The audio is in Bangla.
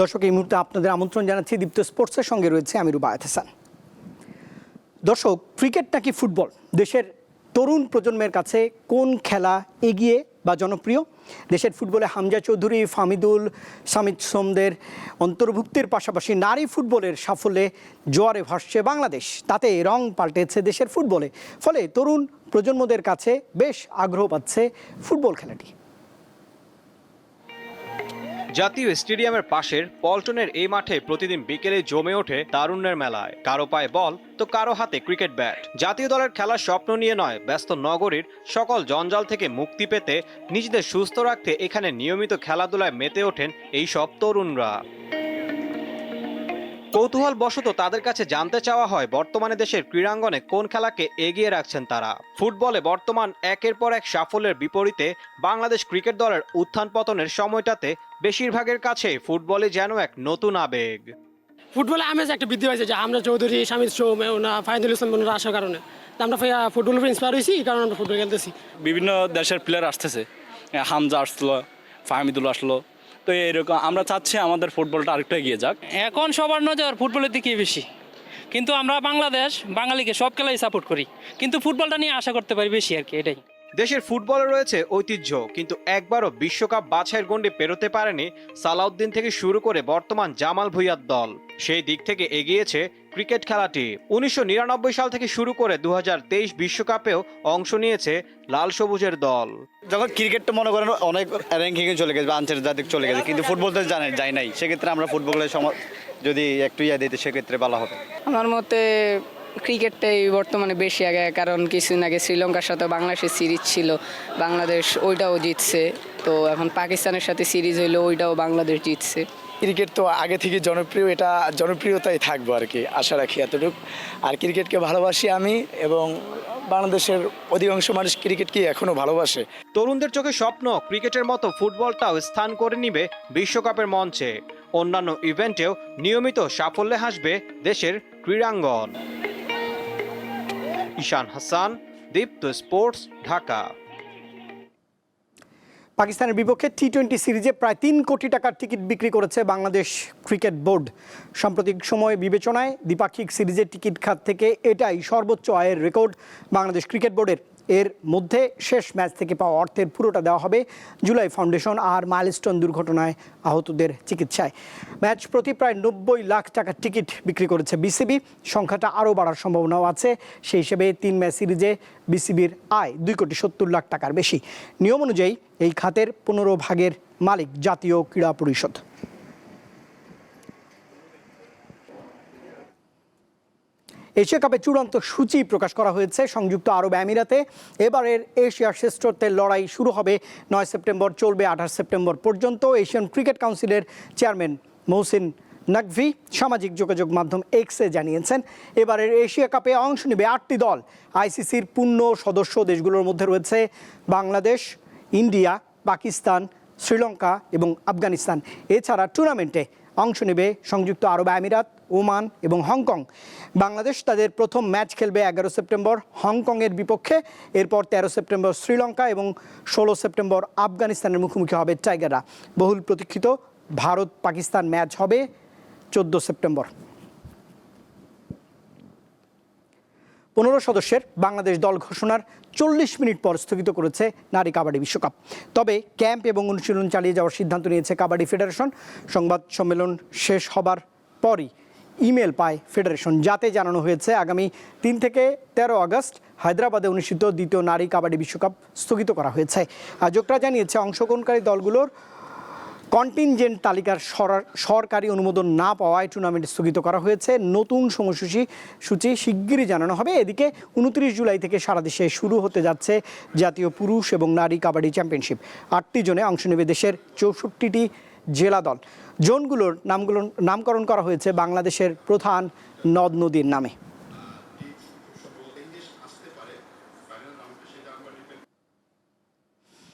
দর্শক, এই মুহূর্তে আপনাদের আমন্ত্রণ জানাচ্ছি দীপ্ত স্পোর্টসের সঙ্গে রয়েছে আমি রুবায়ত হাসান। দর্শক ক্রিকেট নাকি ফুটবল? দেশের তরুণ প্রজন্মের কাছে কোন খেলা এগিয়ে বা জনপ্রিয়? দেশের ফুটবলে হামজা চৌধুরী, ফামিদুল, সামিদ সোমদের অন্তর্ভুক্তির পাশাপাশি নারী ফুটবলের সাফল্যে জোয়ারে ভাসছে বাংলাদেশ। তাতে রং পাল্টেছে দেশের ফুটবলে। ফলে তরুণ প্রজন্মদের কাছে বেশ আগ্রহ পাচ্ছে ফুটবল খেলাটি। জাতীয় স্টেডিয়ামের পাশের পল্টনের এই মাঠে প্রতিদিন বিকেলে জমে ওঠে তারুণ্যের মেলায়। কারও পায়ে বল, তো কারও হাতে ক্রিকেট ব্যাট। জাতীয় দলের খেলার স্বপ্ন নিয়ে নয়, ব্যস্ত নগরীর সকল জঞ্জাল থেকে মুক্তি পেতে নিজেদের সুস্থ রাখতে এখানে নিয়মিত খেলাধুলায় মেতে ওঠেন এই সব তরুণরা। কৌতূহল বশত তাদের কাছে জানতে চাওয়া হয়, বর্তমানে দেশের ক্রীড়াঙ্গনে কোন খেলাকে এগিয়ে রাখছেন তারা। ফুটবলে বর্তমান একের পর এক সাফল্যের বিপরীতে বাংলাদেশ ক্রিকেট দলের উত্থান পতনের সময়টাতে বেশিরভাগের কাছে ফুটবলে যেন এক নতুন আবেগ। ফুটবলে আমেজ একটা বৃদ্ধি হয়েছে যে আমরা চৌধুরী স্বামী সোম ওনা ফাইদুল ইসলাম ওনারা আসার কারণে। আমরা ফুটবল উপরে ইন্সপায়ার হয়েছি এই কারণে আমরা ফুটবল খেলতেছি। বিভিন্ন দেশের প্লেয়ার আসতেছে। হামজা আসলো ফাহমিদুল আসলো। তো এরকম আমরা চাচ্ছি আমাদের ফুটবলটা আরেকটু এগিয়ে যাক। এখন সবার নজর ফুটবলের দিকে বেশি। কিন্তু আমরা বাংলাদেশ বাঙালিকে সব খেলাই সাপোর্ট করি। কিন্তু ফুটবলটা নিয়ে আশা করতে পারি বেশি আর কি এটাই। দেশের ফুটবলে রয়েছে ঐতিহ্য কিন্তু একবারও বিশ্বকাপ বাছাইয়ের গণ্ডি পেরোতে পারেনি সালাউদ্দিন থেকে শুরু করে বর্তমান জামাল ভুইয়ার দল। সেই দিক থেকে এগিয়েছে ক্রিকেট খেলাটি। উনিশশো নিরানব্বই সাল থেকে শুরু করে দু বিশ্বকাপেও অংশ নিয়েছে লাল সবুজের দল। যখন ক্রিকেট তো মনে করেন অনেক র্যাঙ্কিংয়ে চলে গেছে বা আন্তর্জাতিক চলে গেছে কিন্তু ফুটবল তো জানে যায় নাই। সেক্ষেত্রে আমরা ফুটবলের সম- যদি একটু ইয়ে দিতে সেক্ষেত্রে ভালো হবে। আমার মতে ক্রিকেটটাই বর্তমানে বেশি আগে কারণ কিছুদিন আগে শ্রীলঙ্কার সাথে বাংলাদেশের সিরিজ ছিল বাংলাদেশ ওইটাও জিতছে তো এখন পাকিস্তানের সাথে সিরিজ হইল ওইটাও বাংলাদেশ জিতছে। ক্রিকেট তো আগে থেকে জনপ্রিয় এটা জনপ্রিয়তাই থাকব আর কি আশা রাখি এতটুকু। আর ক্রিকেটকে ভালোবাসি আমি এবং বাংলাদেশের অধিকাংশ মানুষ ক্রিকেটকে এখনও ভালোবাসে। তরুণদের চোখে স্বপ্ন ক্রিকেটের মতো ফুটবলটাও স্থান করে নিবে বিশ্বকাপের মঞ্চে। অন্যান্য ইভেন্টেও নিয়মিত সাফল্যে হাসবে দেশের ক্রীড়াঙ্গন। ঈশান হাসান, দীপ্ত স্পোর্টস, ঢাকা। পাকিস্তানের বিপক্ষে টি টোয়েন্টি সিরিজে প্রায় তিন কোটি টাকার টিকিট বিক্রি করেছে বাংলাদেশ ক্রিকেট বোর্ড। সাম্প্রতিক সময়ে বিবেচনায় দ্বিপাক্ষিক সিরিজের টিকিট খাত থেকে এটাই সর্বোচ্চ আয়ের রেকর্ড বাংলাদেশ ক্রিকেট বোর্ডের। এর মধ্যে শেষ ম্যাচ থেকে পাওয়া অর্থের পুরোটা দেওয়া হবে জুলাই ফাউন্ডেশন আর মাইলস্টোন দুর্ঘটনায় আহতদের চিকিৎসায়। ম্যাচ প্রতি প্রায় নব্বই লাখ টাকার টিকিট বিক্রি করেছে বিসিবি। সংখ্যাটা আরও বাড়ার সম্ভাবনাও আছে। সেই হিসেবে তিন ম্যাচ সিরিজে বিসিবির আয় দুই কোটি সত্তর লাখ টাকার বেশি। নিয়ম অনুযায়ী এই খাতের পনেরো ভাগের মালিক জাতীয় ক্রীড়া পরিষদ। এশিয়া কাপের চূড়ান্ত সূচি প্রকাশ করা হয়েছে। সংযুক্ত আরব আমিরাতে এবারের এশিয়ার শ্রেষ্ঠত্বের লড়াই শুরু হবে নয় সেপ্টেম্বর, চলবে আঠাশ সেপ্টেম্বর পর্যন্ত। এশিয়ান ক্রিকেট কাউন্সিলের চেয়ারম্যান মহসিন নাকভি সামাজিক যোগাযোগ মাধ্যম এক্সে জানিয়েছেন, এবারের এশিয়া কাপে অংশ নেবে আটটি দল। আইসিসির পূর্ণ সদস্য দেশগুলোর মধ্যে রয়েছে বাংলাদেশ, ইন্ডিয়া, পাকিস্তান, শ্রীলঙ্কা এবং আফগানিস্তান। এছাড়া টুর্নামেন্টে অংশ নেবে সংযুক্ত আরব আমিরাত, ওমান এবং হংকং। বাংলাদেশ তাদের প্রথম ম্যাচ খেলবে এগারো সেপ্টেম্বর হংকংয়ের বিপক্ষে। এরপর তেরো সেপ্টেম্বর শ্রীলঙ্কা এবং ষোলো সেপ্টেম্বর আফগানিস্তানের মুখোমুখি হবে টাইগাররা। বহুল প্রতীক্ষিত ভারত পাকিস্তান ম্যাচ হবে চোদ্দ সেপ্টেম্বর। পনেরো সদস্যের বাংলাদেশ দল ঘোষণার চল্লিশ মিনিট পর স্থগিত করেছে নারী কাবাডি বিশ্বকাপ। তবে ক্যাম্প এবং অনুশীলন চালিয়ে যাওয়ার সিদ্ধান্ত নিয়েছে কাবাডি ফেডারেশন। সংবাদ সম্মেলন শেষ হবার পরই ইমেল পায় ফেডারেশন, যাতে জানানো হয়েছে আগামী তিন থেকে তেরো আগস্ট হায়দ্রাবাদে অনুষ্ঠিত দ্বিতীয় নারী কাবাডি বিশ্বকাপ স্থগিত করা হয়েছে। আয়োজকরা জানিয়েছে, অংশগ্রহণকারী দলগুলোর কন্টিনজেন্ট তালিকার সরকারি অনুমোদন না পাওয়ায় টুর্নামেন্ট স্থগিত করা হয়েছে। নতুন সময়সূচি, সূচি শিগগিরই জানানো হবে। এদিকে উনত্রিশ জুলাই থেকে সারা দেশে শুরু হতে যাচ্ছে জাতীয় পুরুষ এবং নারী কাবাডি চ্যাম্পিয়নশিপ। আটটি জনে অংশ নেবে দেশের চৌষট্টিটি জেলা দল। জোনগুলোর নামগুলো, নামকরণ করা হয়েছে বাংলাদেশের প্রধান নদ নদীর নামে।